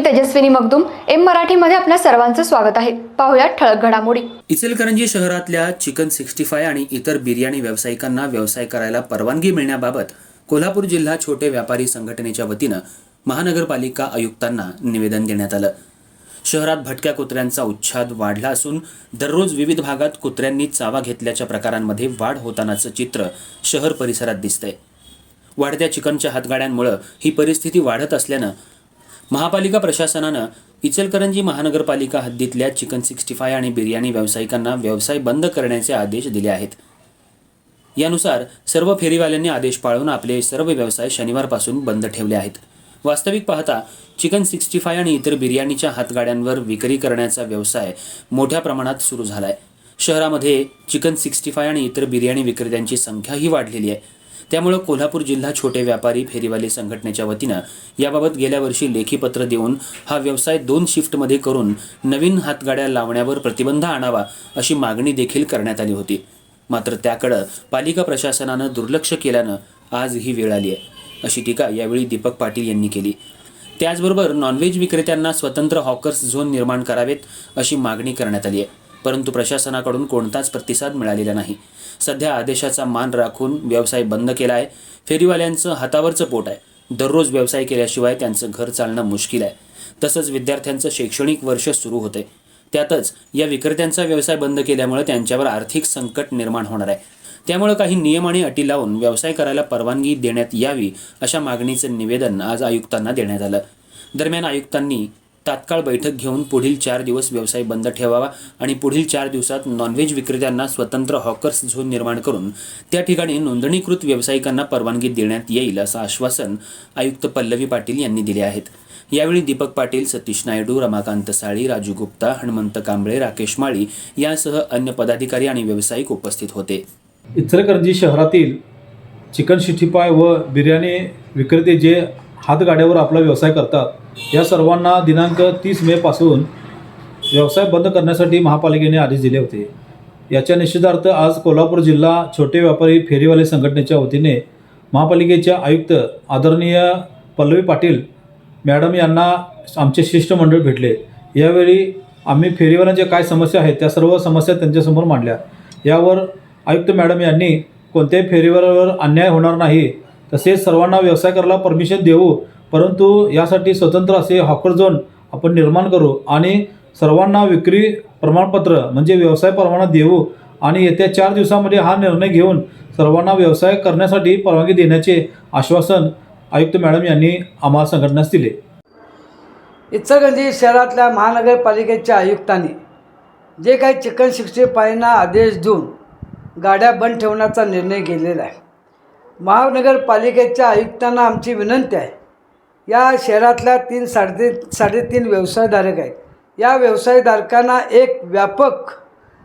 मी Tejaswini Magdum M मराठीमध्ये आपल्या सर्वांचं स्वागत आहे. पाहुयात ठळक घडामोडी. इचलकरंजी शहरातल्या चिकन सिक्स्टी फाय आणि इतर बिर्याणी व्यावसायिकांना व्यवसाय करायला परवानगी मिळण्याबाबत कोल्हापूर जिल्हा छोटे व्यापारी संघटनेच्या वतीनं महानगरपालिका आयुक्तांना निवेदन देण्यात आलं. शहरात भटक्या कुत्र्यांचा उच्छाद वाढला असून दररोज विविध भागात कुत्र्यांनी चावा घेतल्याच्या प्रकारांमध्ये वाढ होतानाचं चित्र शहर परिसरात दिसतंय. वाढत्या चिकनच्या हातगाड्यांमुळं ही परिस्थिती वाढत असल्यानं महापालिका प्रशासनानं इचलकरंजी महानगरपालिका हद्दीतल्या चिकन सिक्स्टी फाय आणि बिर्याणी व्यावसायिकांना व्यवसाय बंद करण्याचे आदेश दिले आहेत. यानुसार सर्व फेरीवाल्यांनी आदेश पाळून आपले सर्व व्यवसाय शनिवारपासून बंद ठेवले आहेत. वास्तविक पाहता चिकन सिक्स्टी फाय आणि इतर बिर्याणीच्या हातगाड्यांवर विक्री करण्याचा व्यवसाय मोठ्या प्रमाणात सुरू झाला आहे शहरामध्ये चिकन सिक्स्टी फाय आणि इतर बिर्याणी विक्रेत्यांची संख्याही वाढलेली आहे. त्यामुळं कोल्हापूर जिल्हा छोटे व्यापारी फेरीवाले संघटनेच्या वतीनं याबाबत गेल्या वर्षी लेखीपत्र देऊन हा व्यवसाय दोन शिफ्टमध्ये करून नवीन हातगाड्या लावण्यावर प्रतिबंध आणावा अशी मागणी देखील करण्यात आली होती. मात्र त्याकडं पालिका प्रशासनानं दुर्लक्ष केल्यानं आज ही वेळ आली आहे अशी टीका यावेळी दीपक पाटील यांनी केली. त्याचबरोबर नॉनव्हेज विक्रेत्यांना स्वतंत्र हॉकर्स झोन निर्माण करावेत अशी मागणी करण्यात आली आहे. परंतु प्रशासनाकडून कोणताच प्रतिसाद मिळालेला नाही. सध्या आदेशाचा मान राखून व्यवसाय बंद केला आहे. फेरीवाल्यांचं हातावरचं पोट आहे. दररोज व्यवसाय केल्याशिवाय त्यांचं घर चालणं मुश्किल आहे. तसंच विद्यार्थ्यांचं शैक्षणिक वर्ष सुरू होते. त्यातच या विक्रेत्यांचा व्यवसाय बंद केल्यामुळे त्यांच्यावर आर्थिक संकट निर्माण होणार आहे. त्यामुळे काही नियम आणि अटी लावून व्यवसाय करायला परवानगी देण्यात यावी अशा मागणीचं निवेदन आज आयुक्तांना देण्यात आलं. दरम्यान आयुक्तांनी तात्काळ बैठक घेऊन पुढील चार दिवस व्यवसाय बंद ठेवावा आणि पुढील चार दिवसात नॉनव्हेज विक्रेत्यांना स्वतंत्र हॉकर्स झोन निर्माण करून त्या ठिकाणी नोंदणीकृत व्यावसायिकांना परवानगी देण्यात येईल असं आश्वासन आयुक्त पल्लवी पाटील यांनी दिले आहेत. यावेळी दीपक पाटील सतीश नायडू रमाकांत साळी राजू गुप्ता हनुमंत कांबळे राकेश माळी यासह अन्य पदाधिकारी आणि व्यावसायिक उपस्थित होते. इचलकरंजी शहरातील चिकन शिठीपाय व बिर्याणी विक्रेते जे हातगाड्यावर आपला व्यवसाय करतात. या सर्वांना दिनांक तीस मेपासून व्यवसाय बंद करण्यासाठी महापालिकेने आदेश दिले होते. याच्या निषेधार्थ आज कोल्हापूर जिल्हा छोटे व्यापारी फेरीवाले संघटनेच्या वतीने महापालिकेच्या आयुक्त आदरणीय पल्लवी पाटील मॅडम यांना आमचे शिष्टमंडळ भेटले. यावेळी आम्ही फेरीवाल्यांच्या काय समस्या आहेत त्या सर्व समस्या त्यांच्यासमोर मांडल्या. यावर आयुक्त मॅडम यांनी कोणत्याही फेरीवाल्यावर अन्याय होणार नाही तसेच सर्वांना व्यवसाय करायला परमिशन देऊ. परंतु यासाठी स्वतंत्र असे हॉकर झोन आपण निर्माण करू आणि सर्वांना विक्री प्रमाणपत्र म्हणजे व्यवसाय परवाना देऊ आणि येत्या चार दिवसामध्ये हा निर्णय घेऊन सर्वांना व्यवसाय करण्यासाठी परवानगी देण्याचे आश्वासन आयुक्त मॅडम यांनी आम्हाला संघटनेस दिले. इचलकरंजी शहरातल्या महानगरपालिकेच्या आयुक्तांनी जे काही चिकन सिक्स्टी फायना आदेश देऊन गाड्या बंद ठेवण्याचा निर्णय घेतलेला आहे. महानगरपालिकेच्या आयुक्तांना आमची विनंती आहे. या शहरातल्या तीन साडेतीन साडेतीन व्यवसायधारक आहेत. या व्यवसायधारकांना एक व्यापक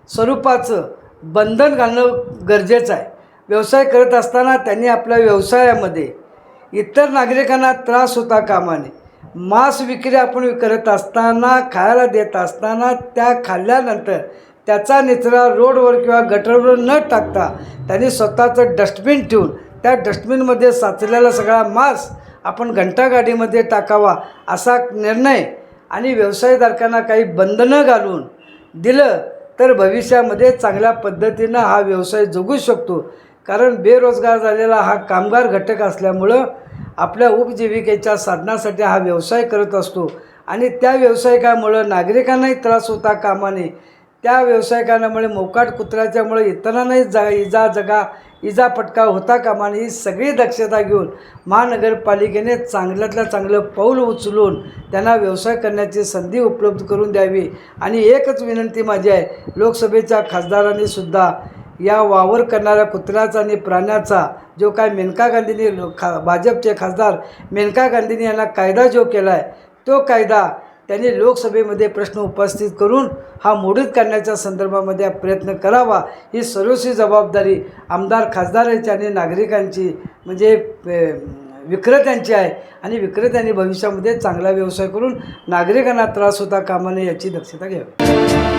स्वरूपाचं बंधन घालणं गरजेचं आहे. व्यवसाय करत असताना त्यांनी आपल्या व्यवसायामध्ये इतर नागरिकांना त्रास होता कामाने. मांस विक्री आपण करत असताना खायला देत असताना त्या खाल्ल्यानंतर त्याचा निचरा रोडवर किंवा गटरवर न टाकता त्यांनी स्वतःचं डस्टबिन ठेवून त्या डस्टबिनमध्ये साचलेला सगळा मांस आपण घंटागाडीमध्ये टाकावा असा निर्णय आणि व्यवसायधारकांना काही बंधनं घालून दिलं तर भविष्यामध्ये चांगल्या पद्धतीनं हा व्यवसाय जगू शकतो. कारण बेरोजगार झालेला हा कामगार घटक असल्यामुळं आपल्या उपजीविकेच्या साधनासाठी हा व्यवसाय करत असतो आणि त्या व्यावसायिकामुळं नागरिकांनाही त्रास होता कामाने. त्या व्यावसायिकांमुळे मोकाट कुत्र्याच्यामुळे इतरांनाही जा इजा जगा इजा पटका होता कामा नये ही सगळी दक्षता घेऊन महानगरपालिकेने चांगल्यातलं चांगलं पाऊल उचलून त्यांना व्यवसाय करण्याची संधी उपलब्ध करून द्यावी. आणि एकच विनंती माझी आहे लोकसभेच्या खासदारांनी सुद्धा या वावर करणाऱ्या कुत्र्याचा आणि प्राण्याचा जो काय मेनका गांधींनी लो- खा भाजपचे खासदार मेनका गांधींनी यांना कायदा जो केला आहे तो कायदा त्यांनी लोकसभेमध्ये प्रश्न उपस्थित करून हा मोडीत काढण्याच्या संदर्भामध्ये प्रयत्न करावा ही सर्वस्वी जबाबदारी आमदार खासदारांची आणि नागरिकांची म्हणजे विक्रेत्यांची आहे. आणि विक्रेत्यांनी भविष्यामध्ये चांगला व्यवसाय करून नागरिकांना त्रास होता कामा नये याची दक्षता घ्यावी.